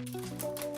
Música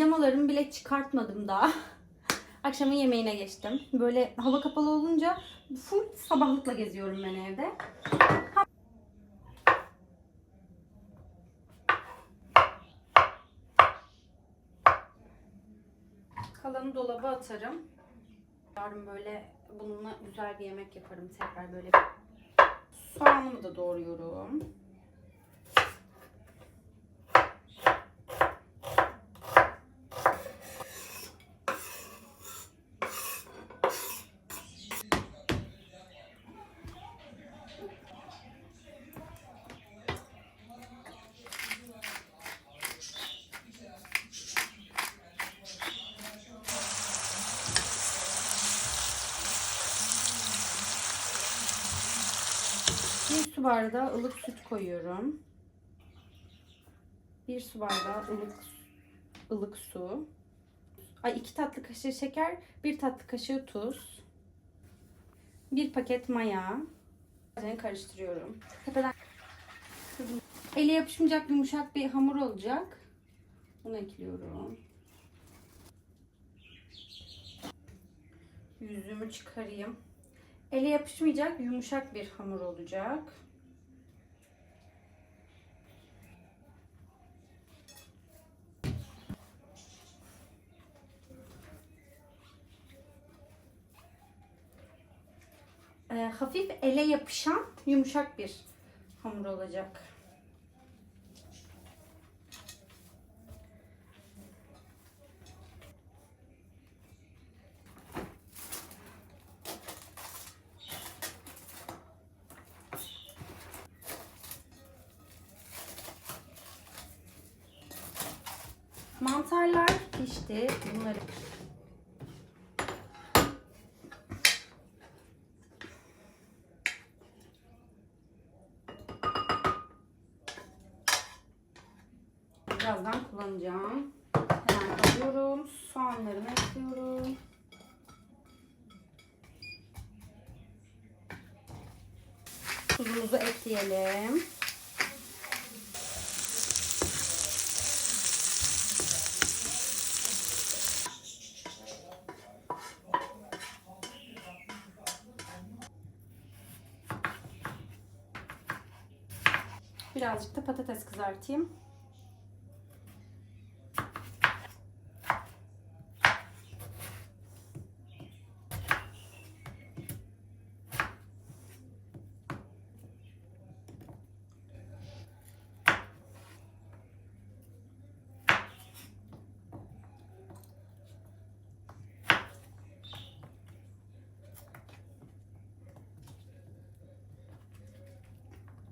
Pijamalarımı bile çıkartmadım daha. Akşamın yemeğine geçtim. Böyle hava kapalı olunca full sabahlıkla geziyorum ben evde. Kalanı dolaba atarım. Yarın böyle bununla güzel bir yemek yaparım tekrar böyle. Soğanımı da doğruyorum. Bir su bardağı ılık süt koyuyorum. Bir su bardağı ılık ılık su. Ay iki tatlı kaşığı şeker, bir tatlı kaşığı tuz. Bir paket maya. Karıştırıyorum. Tepeden Ele yapışmayacak yumuşak bir hamur olacak. Bunu ekliyorum. Yüzümü çıkarayım. Ele yapışmayacak yumuşak bir hamur olacak. Ee, hafif ele yapışan yumuşak bir hamur olacak. Mantarlar pişti. Bunları birazdan kullanacağım. Hemen alıyorum. Soğanlarımı ekliyorum. Tuzumuzu ekleyelim. Birazcık patates kızartayım.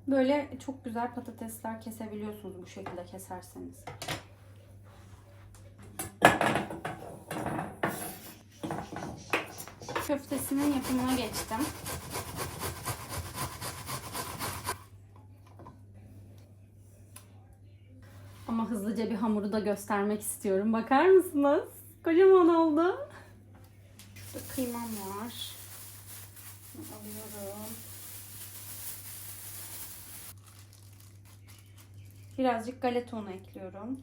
Böyle çok güzel patatesler kesebiliyorsunuz bu şekilde keserseniz. Köftesinin yapımına geçtim. Ama hızlıca bir hamuru da göstermek istiyorum. Bakar mısınız? Kocaman oldu. Şurada kıymam var. Alıyorum. Birazcık galeta unu ekliyorum.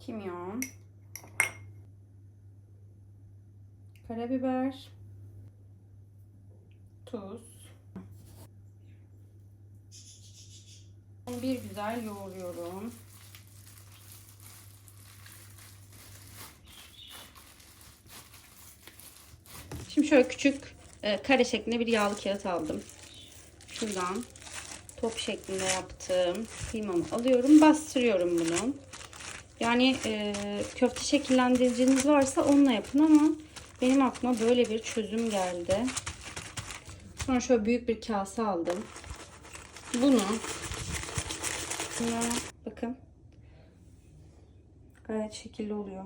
Kimyon. Karabiber. Tuz. Bir güzel yoğuruyorum. Şimdi şöyle küçük e, kare şeklinde bir yağlı kağıt aldım. Şuradan top şeklinde yaptığım kıymamı alıyorum. Bastırıyorum bunu. Yani e, köfte şekillendiriciniz varsa onunla yapın ama benim aklıma böyle bir çözüm geldi. Sonra şöyle büyük bir kase aldım. Bunu bakın gayet şekilli oluyor.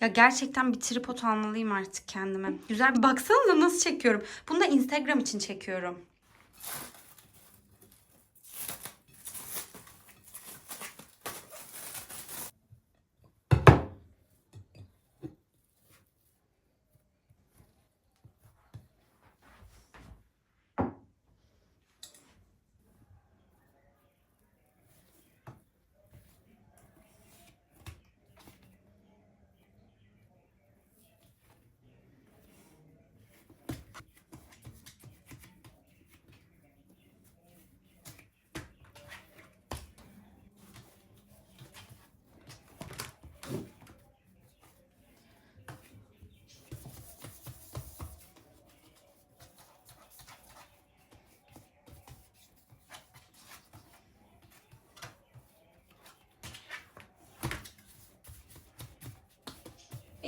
Ya gerçekten bir tripod almalıyım artık kendime. Güzel bir baksanıza nasıl çekiyorum. Bunu da Instagram için çekiyorum.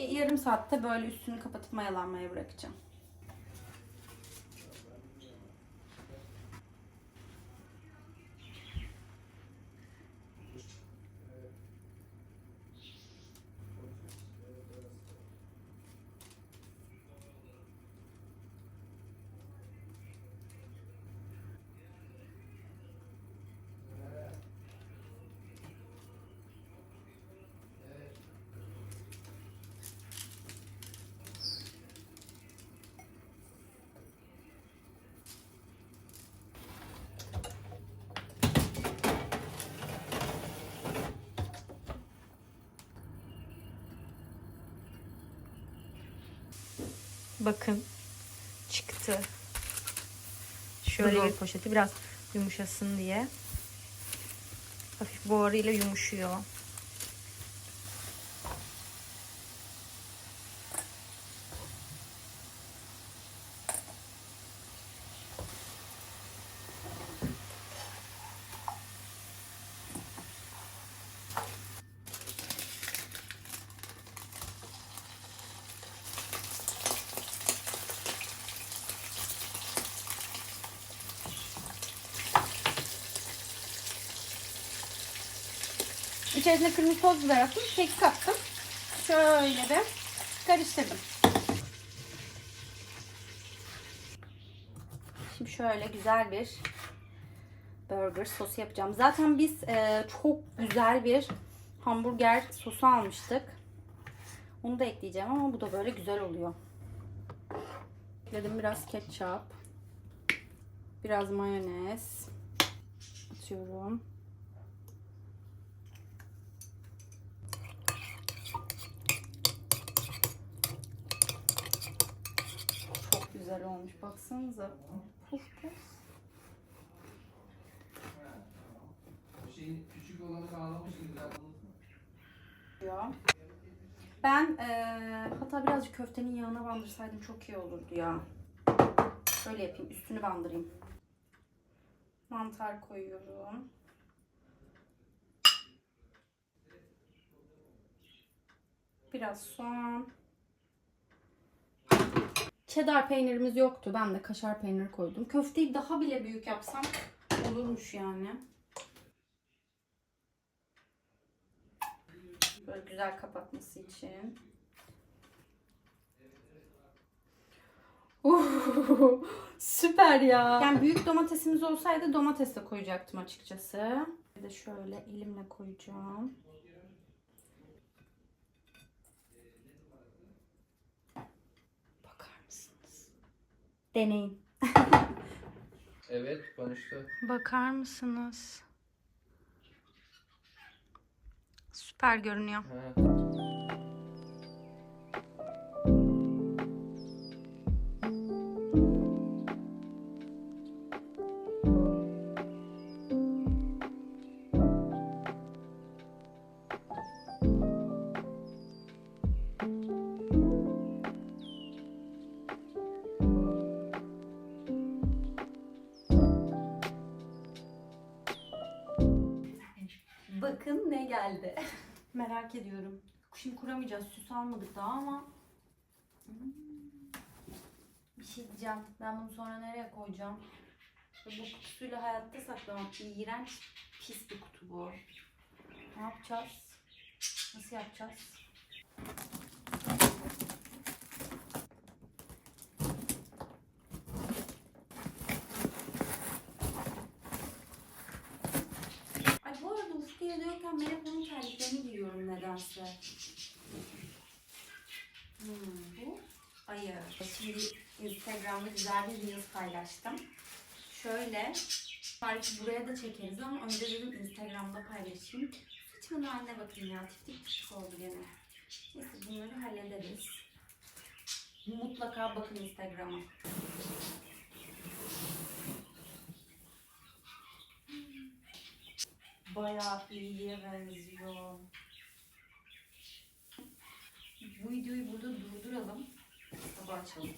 Yarım saatte böyle üstünü kapatıp mayalanmaya bırakacağım. Bakın çıktı. Şöyle bir poşeti biraz yumuşasın diye. Hafif buharıyla yumuşuyor. İçerisine kırmızı toz biber attım. Kek kattım. Şöyle de karıştırdım. Şimdi şöyle güzel bir burger sosu yapacağım. Zaten biz e, çok güzel bir hamburger sosu almıştık. Onu da ekleyeceğim ama bu da böyle güzel oluyor. Ekledim biraz ketçap. Biraz mayonez. Atıyorum. Güzel olmuş. Baksanıza. Puf puf. Küçük olanı bağlamışsınız ya. Ben eee, hatta birazcık köftenin yağına bandırsaydım çok iyi olurdu ya. Şöyle yapayım. Üstünü bandırayım. Mantar koyuyorum. Biraz soğan. Cheddar peynirimiz yoktu. Ben de kaşar peyniri koydum. Köfteyi daha bile büyük yapsam olurmuş yani. Böyle güzel kapatması için. Uh, süper ya. Yani büyük domatesimiz olsaydı domates de koyacaktım açıkçası. Bir de şöyle elimle koyacağım. Deneyin. Evet konuştu. Bakar mısınız? Süper görünüyor. Ha. Geldi. Merak ediyorum. Şimdi kuramayacağız. Süs almadık daha ama. Hmm. Bir şey diyeceğim. Ben bunu sonra nereye koyacağım? Bu kutusuyla hayatta saklamak iğrenç pis bir kutu bu. Ne yapacağız? Nasıl yapacağız? Hmm, bu ayı. Şimdi Instagram'da güzel bir Reels paylaştım. Şöyle tarifi buraya da çekeriz ama önce dedim Instagram'da paylaşayım. Saçımın haline bakın ya tiftik tiftik oldu gene. Neyse bunları hallederiz. Mutlaka bakın Instagram'a. Bayağı iyiye benziyor. Bu videoyu burada durduralım. Sabah açalım.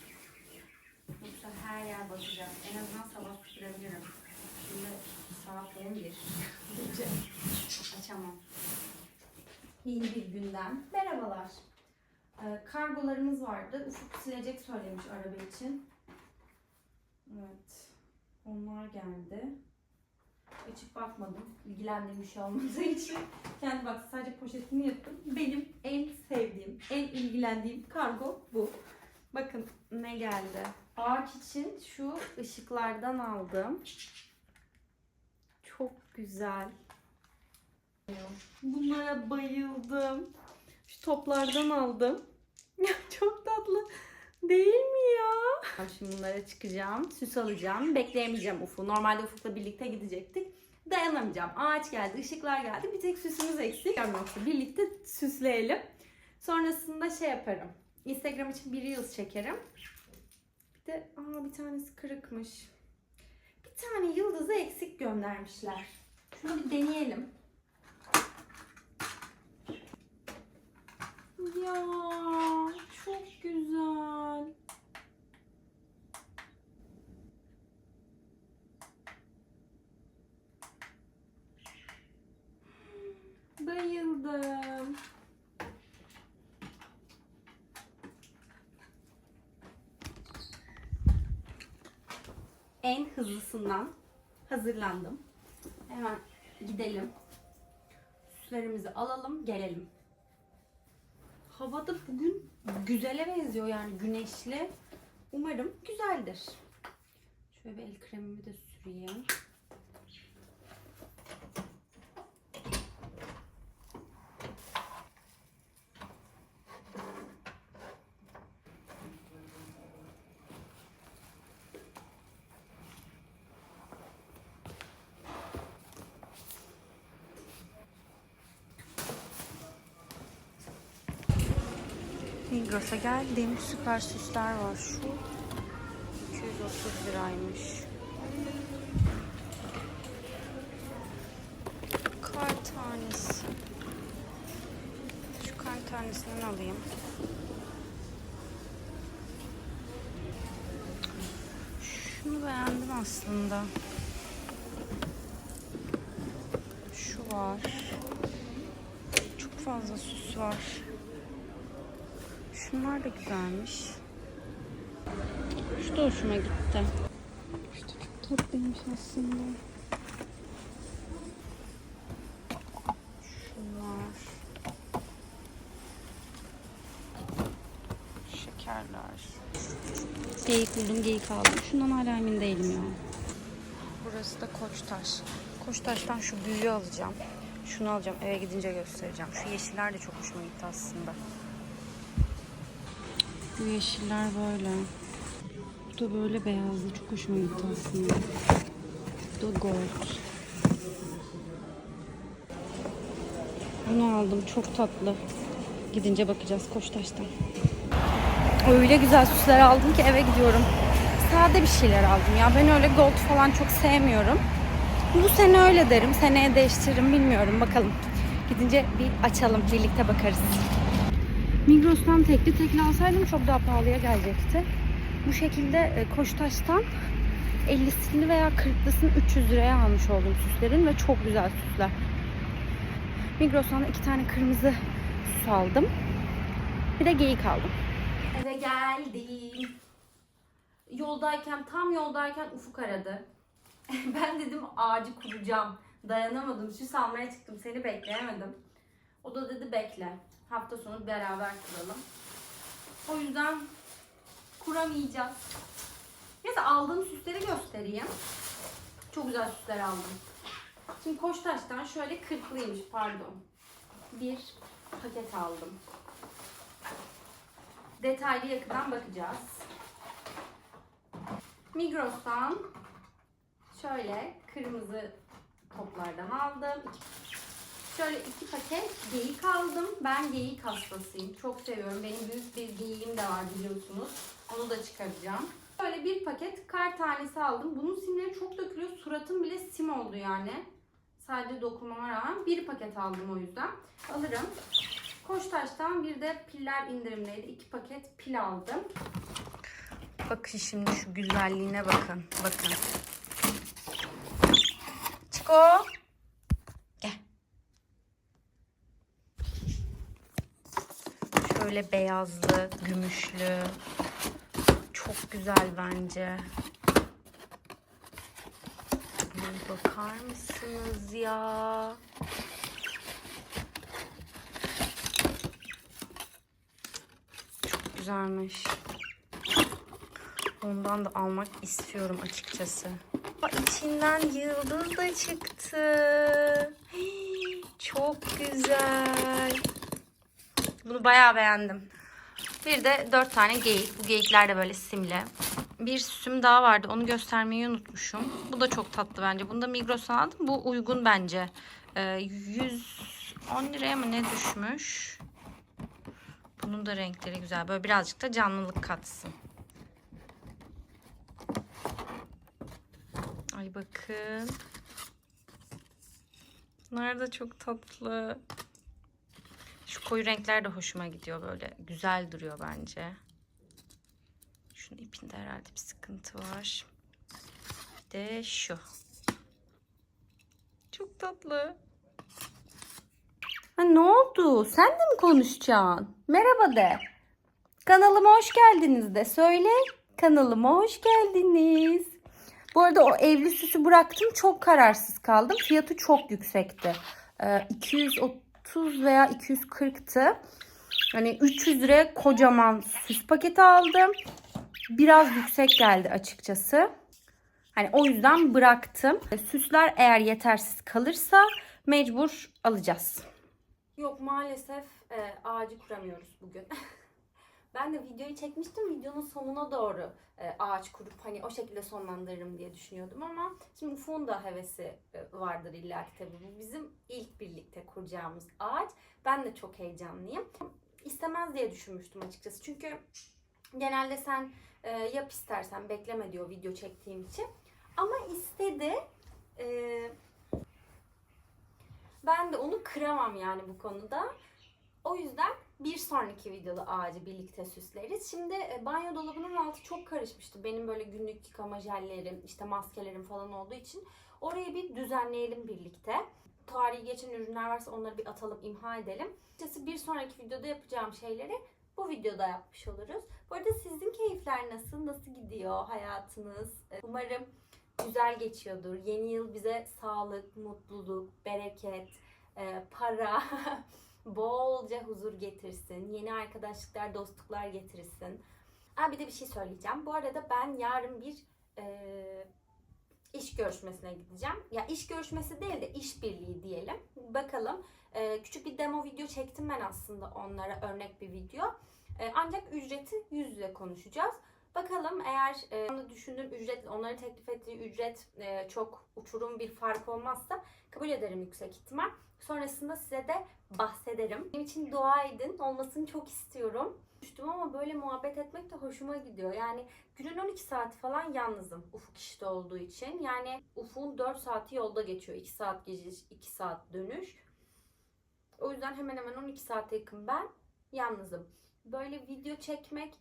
Yoksa her yer basacak. En azından sabah sürebilirim. Şimdi saat 11. Gece açamam. Yeni bir günden merhabalar. Ee, kargolarımız vardı. Ufuk silecek söylemiş araba için. Evet. Onlar geldi. Açıp bakmadım. İlgilendiğim bir şey olmadığı için. Kendi bak sadece poşetini yaptım. Benim en en ilgilendiğim kargo bu. Bakın ne geldi. Ağaç için şu ışıklardan aldım. Çok güzel. Bunlara bayıldım. Şu toplardan aldım. Çok tatlı. Değil mi ya? Ben Şimdi bunlara çıkacağım. Süs alacağım. Bekleyemeyeceğim Ufuk. Normalde Ufuk'la birlikte gidecektik. Dayanamayacağım. Ağaç geldi, ışıklar geldi. Bir tek süsümüz eksik. Yoksa birlikte süsleyelim. Sonrasında şey yaparım. Instagram için bir Reels çekerim. Bir de aa bir tanesi kırıkmış. Bir tane yıldızı eksik göndermişler. Şunu bir deneyelim. Ya çok güzel. Bayıldım. En hızlısından hazırlandım. Hemen gidelim. Süslerimizi alalım, gelelim. Havada bugün güzele benziyor yani güneşli. Umarım güzeldir. Şöyle bir el kremimi de süreyim. Migros'a geldim. Süper süsler var. Şu 230 liraymış. Kar tanesi. Şu kar tanesinden alayım. Şunu beğendim aslında. Şu var. Çok fazla süs var. Şunlar da güzelmiş. Şu da hoşuma gitti. Şu da çok tatlıymış aslında. Şunlar. Şekerler. Geyik buldum, geyik aldım. Şundan hala emin değilim ya. Burası da Koçtaş. Koçtaş'tan şu büyüğü alacağım. Şunu alacağım. Eve gidince göstereceğim. Şu yeşiller de çok hoşuma gitti aslında. Bu yeşiller böyle. Bu da böyle beyazlı. Çok hoşuma gitti aslında. Bu da gold. Bunu aldım. Çok tatlı. Gidince bakacağız Koçtaş'tan. Öyle güzel süsler aldım ki eve gidiyorum. Sade bir şeyler aldım ya. Ben öyle gold falan çok sevmiyorum. Bu sene öyle derim. Seneye değiştiririm bilmiyorum. Bakalım. Gidince bir açalım. Birlikte bakarız. Migros'tan tekli tekli alsaydım çok daha pahalıya gelecekti. Bu şekilde e, Koçtaş'tan 50'sini veya 40'lısını 300 liraya almış oldum süslerin ve çok güzel süsler. Migros'tan iki tane kırmızı süs aldım. Bir de geyik aldım. Eve geldim. Yoldayken, tam yoldayken Ufuk aradı. ben dedim ağacı kuracağım. Dayanamadım. Süs almaya çıktım. Seni bekleyemedim. O da dedi bekle. Hafta sonu beraber kuralım. O yüzden kuramayacağız. Neyse aldığım süsleri göstereyim. Çok güzel süsler aldım. Şimdi Koçtaş'tan şöyle kırklıymış pardon. Bir paket aldım. Detaylı yakından bakacağız. Migros'tan şöyle kırmızı toplardan aldım. Şöyle iki paket geyik aldım. Ben geyik hastasıyım. Çok seviyorum. Benim büyük bir geyiğim de var biliyorsunuz. Onu da çıkaracağım. Böyle bir paket kar tanesi aldım. Bunun simleri çok dökülüyor. Suratım bile sim oldu yani. Sadece dokunmama rağmen bir paket aldım o yüzden. Alırım. Koçtaş'tan bir de piller indirimdeydi. İki paket pil aldım. Bakın şimdi şu güzelliğine bakın. Bakın. Çiko. Gel. Şöyle böyle beyazlı, gümüşlü. Çok güzel bence. Bakar mısınız ya? Çok güzelmiş. Ondan da almak istiyorum açıkçası. Aa, İçinden yıldız da çıktı. Çok güzel. Bunu bayağı beğendim. Bir de dört tane geyik. Bu geyikler de böyle simli. Bir süsüm daha vardı. Onu göstermeyi unutmuşum. Bu da çok tatlı bence. Bunu da Migros'tan aldım. Bu uygun bence. Ee, 110 liraya mı ne düşmüş? Bunun da renkleri güzel. Böyle birazcık da canlılık katsın. Ay bakın. Bunlar da çok tatlı. Şu koyu renkler de hoşuma gidiyor böyle. Güzel duruyor bence. Şunun ipinde herhalde bir sıkıntı var. Bir de şu. Çok tatlı. Ha, ne oldu? Sen de mi konuşacaksın? Merhaba de. Kanalıma hoş geldiniz de. Söyle. Kanalıma hoş geldiniz. Bu arada o evli süsü bıraktım. Çok kararsız kaldım. Fiyatı çok yüksekti. Ee, 230 veya 240'tı. Hani 300 liraya kocaman süs paketi aldım. Biraz yüksek geldi açıkçası. Hani o yüzden bıraktım. Süsler eğer yetersiz kalırsa mecbur alacağız. Yok maalesef e, ağacı kuramıyoruz bugün. ben de videoyu çekmiştim. Videonun sonuna doğru e, ağaç kurup hani o şekilde sonlandırırım diye düşünüyordum ama şimdi Ufuk'un da hevesi e, vardır illa ki tabii. Bizim ilk birlikte kuracağımız ağaç. Ben de çok heyecanlıyım. İstemez diye düşünmüştüm açıkçası. Çünkü genelde sen e, yap istersen bekleme diyor video çektiğim için. Ama istedi. E, ben de onu kıramam yani bu konuda. O yüzden bir sonraki videoda ağacı birlikte süsleriz. Şimdi e, banyo dolabının altı çok karışmıştı. Benim böyle günlük yıkama jellerim, işte maskelerim falan olduğu için. Orayı bir düzenleyelim birlikte. Tarihi geçen ürünler varsa onları bir atalım, imha edelim. Açıkçası bir sonraki videoda yapacağım şeyleri bu videoda yapmış oluruz. Bu arada sizin keyifler nasıl? Nasıl gidiyor hayatınız? E, Umarım güzel geçiyordur. Yeni yıl bize sağlık, mutluluk, bereket, e, para, bolca huzur getirsin. Yeni arkadaşlıklar, dostluklar getirsin. Ha bir de bir şey söyleyeceğim. Bu arada ben yarın bir e, iş görüşmesine gideceğim. Ya iş görüşmesi değil de işbirliği diyelim. Bakalım. E, küçük bir demo video çektim ben aslında onlara örnek bir video. E, ancak ücreti yüz yüze konuşacağız. Bakalım eğer e, düşündüğüm ücret, onların teklif ettiği ücret e, çok uçurum bir fark olmazsa kabul ederim yüksek ihtimal. Sonrasında size de bahsederim. Benim için dua edin. Olmasını çok istiyorum. Düştüm ama böyle muhabbet etmek de hoşuma gidiyor. Yani günün 12 saati falan yalnızım Ufuk işte olduğu için. Yani Ufuk'un 4 saati yolda geçiyor. 2 saat gece, 2 saat dönüş. O yüzden hemen hemen 12 saate yakın ben yalnızım. Böyle video çekmek,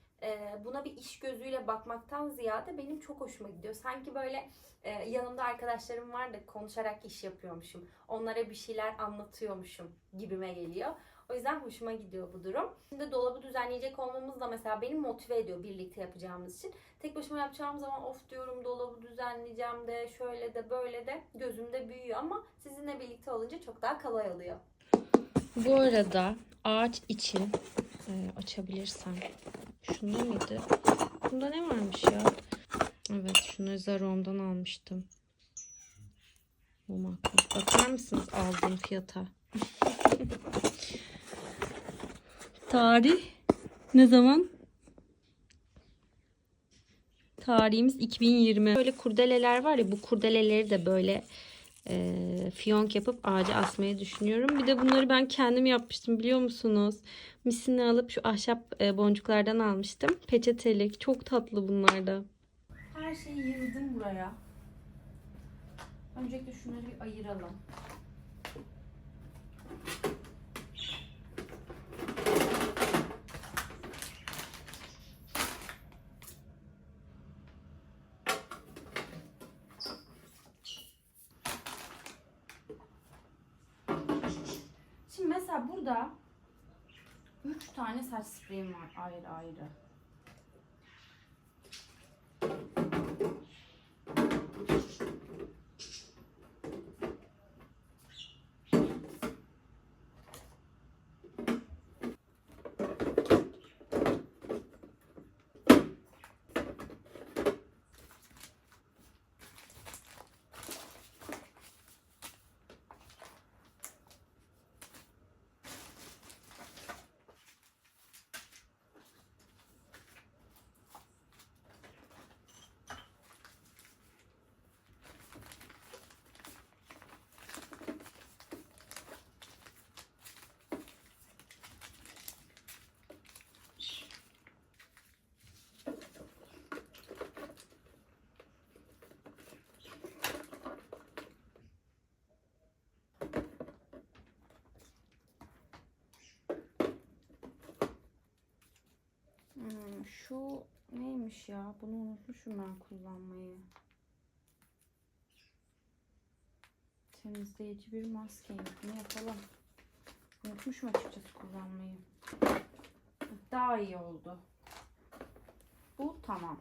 buna bir iş gözüyle bakmaktan ziyade benim çok hoşuma gidiyor. Sanki böyle e, yanımda arkadaşlarım var da konuşarak iş yapıyormuşum. Onlara bir şeyler anlatıyormuşum gibime geliyor. O yüzden hoşuma gidiyor bu durum. Şimdi dolabı düzenleyecek olmamız da mesela beni motive ediyor birlikte yapacağımız için. Tek başıma yapacağım zaman of diyorum dolabı düzenleyeceğim de şöyle de böyle de gözümde büyüyor ama sizinle birlikte olunca çok daha kolay oluyor. Bu arada ağaç için e, açabilirsem şunda mıydı? Bunda ne varmış ya? Evet şunu Zaron'dan almıştım. Bu makul. Bakar mısınız aldığım fiyata? Tarih ne zaman? Tarihimiz 2020. Böyle kurdeleler var ya bu kurdeleleri de böyle e, fiyonk yapıp ağaca asmayı düşünüyorum. Bir de bunları ben kendim yapmıştım biliyor musunuz? Misini alıp şu ahşap e, boncuklardan almıştım. Peçetelik. Çok tatlı bunlar da. Her şeyi yığdım buraya. Öncelikle şunları bir ayıralım. Burada 3 Üç tane saç spreyim var ayrı ayrı. Hmm, şu neymiş ya? Bunu unutmuşum ben kullanmayı. Temizleyici bir maske. Bunu yapalım. Unutmuşum açıkçası kullanmayı. Daha iyi oldu. Bu tamam.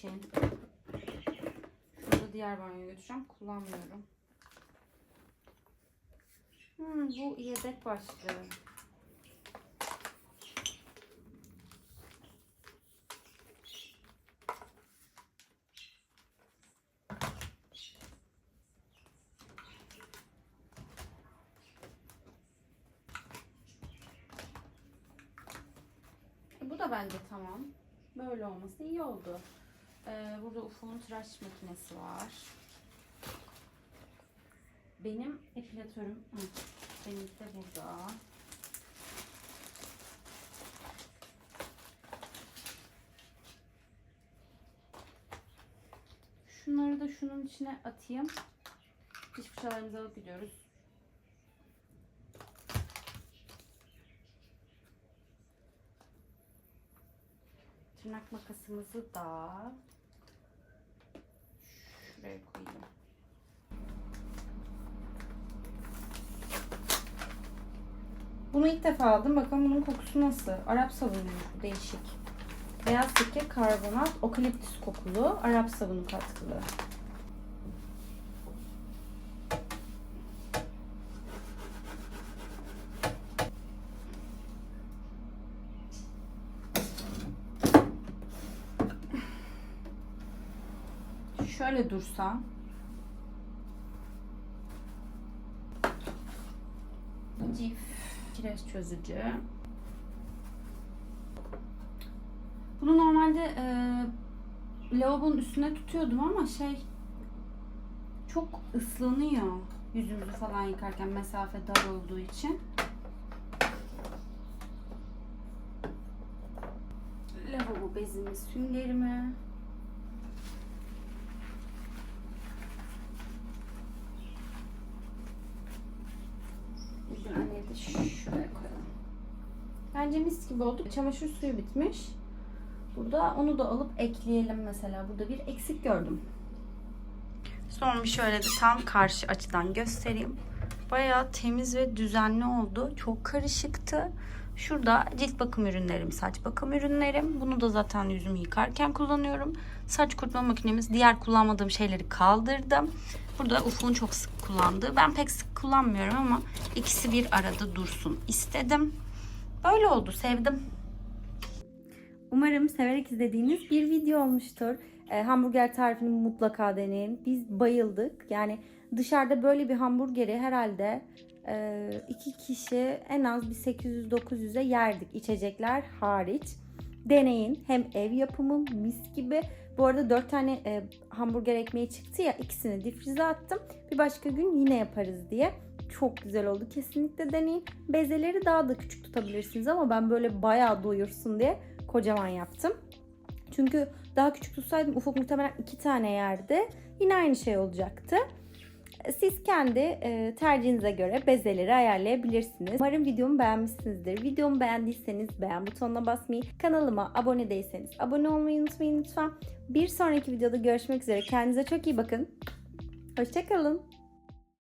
Şey. Şurada diğer banyoya götüreceğim. Kullanmıyorum. Hmm, bu yedek başlığı. E, Bu da bence tamam. Böyle olması iyi oldu. Ee, burada Ufo'nun tıraş makinesi var. Benim epilatörüm, hı, benimki de burada. Şunları da şunun içine atayım. Diş fırçalarımızı alıp gidiyoruz. Tırnak makasımızı da şuraya koyayım. Bunu ilk defa aldım. Bakalım bunun kokusu nasıl? Arap sabunuymuş bu değişik. Beyaz sirke, karbonat, okaliptüs kokulu, Arap sabunu katkılı. Şöyle dursa. Cif. Kireç çözücü. Bunu normalde e, lavabonun üstüne tutuyordum ama şey çok ıslanıyor yüzümüzü falan yıkarken mesafe dar olduğu için. Lavabo bezimi, süngerimi. Üzerine de şuraya koyalım. Bence mis gibi oldu. Çamaşır suyu bitmiş. Burada onu da alıp ekleyelim mesela. Burada bir eksik gördüm. Sonra bir şöyle de tam karşı açıdan göstereyim. Bayağı temiz ve düzenli oldu. Çok karışıktı. Şurada cilt bakım ürünlerim, saç bakım ürünlerim. Bunu da zaten yüzümü yıkarken kullanıyorum. Saç kurutma makinemiz. Diğer kullanmadığım şeyleri kaldırdım. Burada Ufuk'un çok sık kullandığı. Ben pek sık kullanmıyorum ama ikisi bir arada dursun istedim. Böyle oldu. Sevdim. Umarım severek izlediğiniz bir video olmuştur. Ee, hamburger tarifini mutlaka deneyin. Biz bayıldık. Yani dışarıda böyle bir hamburgeri herhalde e, iki kişi en az bir 800-900'e yerdik içecekler hariç. Deneyin. Hem ev yapımı mis gibi. Bu arada 4 tane e, hamburger ekmeği çıktı ya ikisini difrize attım. Bir başka gün yine yaparız diye. Çok güzel oldu. Kesinlikle deneyin. Bezeleri daha da küçük tutabilirsiniz ama ben böyle bayağı doyursun diye kocaman yaptım. Çünkü daha küçük tutsaydım Ufuk muhtemelen iki tane yerdi. Yine aynı şey olacaktı. Siz kendi e, tercihinize göre bezeleri ayarlayabilirsiniz. Umarım videomu beğenmişsinizdir. Videomu beğendiyseniz beğen butonuna basmayı, kanalıma abone değilseniz abone olmayı unutmayın lütfen. Bir sonraki videoda görüşmek üzere. Kendinize çok iyi bakın. Hoşçakalın.